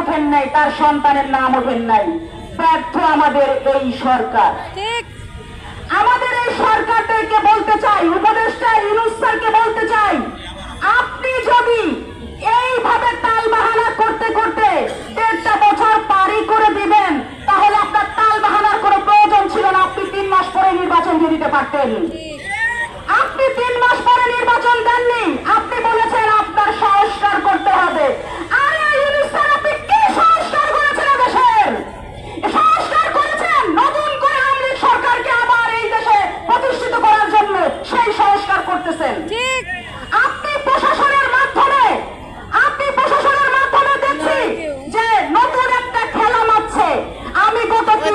ওঠেন নাই তার সন্তানের নাম ওঠেন নাই। ব্যর্থ আমাদের এই সরকার। ঠিক। আমাদের এই সরকারদেরকে বলতে চাই উপদেষ্টা ইউনুস স্যারকে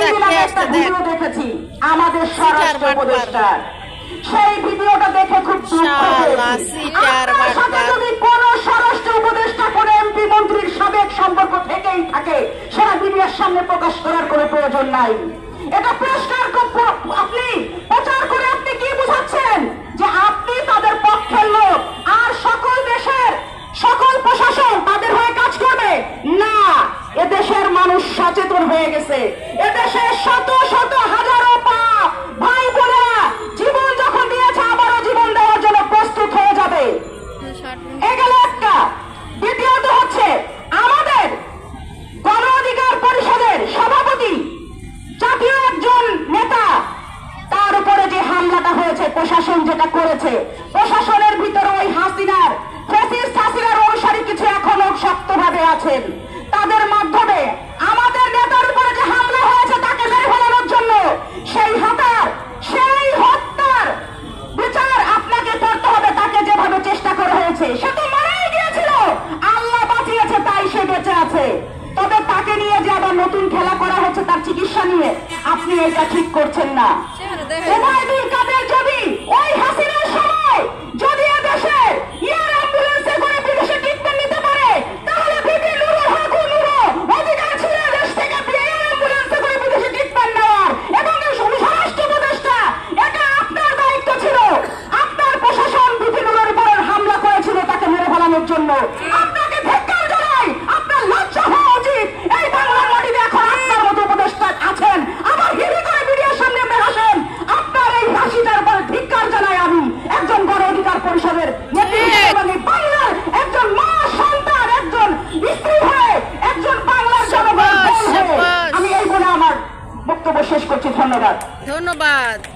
ভিডিও দেখেছি আমাদের স্বরাষ্ট্র উপদেষ্টার। সেই ভিডিওটা দেখে খুব দুঃখ পেয়েছি। আপনার সাথে যদি কোন স্বরাষ্ট্র উপদেষ্টা করে এমপি মন্ত্রীর সাবেক সম্পর্ক থেকেই থাকে সেটা মিডিয়ার সামনে প্রকাশ করার কোনো প্রয়োজন নাই। এটা পরিষ্কার ক- আপনি সচেতন হয়ে গেছে। এদেশের শত শত, হাজারো পা ভাই বোনেরা জীবন যখন দিয়েছে, আবারও জীবন দেওয়ার জন্য প্রস্তুত হয়ে যাবে। এ একটা, দ্বিতীয়ত হচ্ছে আমাদের গণ অধিকার পরিষদের সভাপতি, জাতীয় একজন নেতা, তার উপরে যে হামলাটা হয়েছে, প্রশাসন যেটা করেছে, প্রশাসনের ভিতরে ওই হাসিনার, ফ্যাসিস্ট হাসিনার অনুসারী কিছু এখনও শক্তভাবে আছেন। হয়েছে সে তো মারাই গিয়েছিল। আল্লাহ বাঁচিয়েছে তাই সে বেঁচে আছে। তবে তাকে নিয়ে যে আবার নতুন খেলা করা হচ্ছে তার চিকিৎসা নিয়ে আপনি এটা ঠিক করছেন না ওবায়দুল কাদের যদি ওই হাসিনার সময় যদি এদেশের এয়ার অ্যাম্বুলেন্সে করে বিদেশে ট্রিটমেন্ট নিতে পারে তাহলে বিপি নুরুল হক ও নুরো অধিকার ছিল দেশ থেকে এয়ার অ্যাম্বুলেন্সে করে বিদেশে ট্রিটমেন্ট নেওয়ার এবং এই স্বরাষ্ট্র উপদেষ্টা এটা আপনার দায়িত্ব ছিল আপনার প্রশাসন বিপি নুরুর উপর হামলা করেছিল তাকে মেরে ফেলানোর জন্য আপনাকে ধিক্কার জানাই আপনার লজ্জা হওয়া উচিত এই বাংলার মাটিতে এখন আপনার মতো উপদেষ্টা আছেন আবার হিরি করে মিডিয়ার সামনে আপনি হাসেন আপনার এই হাসিটার উপরে ধিক্কার জানাই আমি একজন গণ অধিকার পরিষদের নেত্রী হিসেবে এবং এই বাংলার একজন মা সন্তান একজন স্ত্রী হয়ে একজন বাংলার জনগণের বোন হয়ে শাবাশ। আমি এই বলে আমার বক্তব্য শেষ করছি ধন্যবাদ। ধন্যবাদ।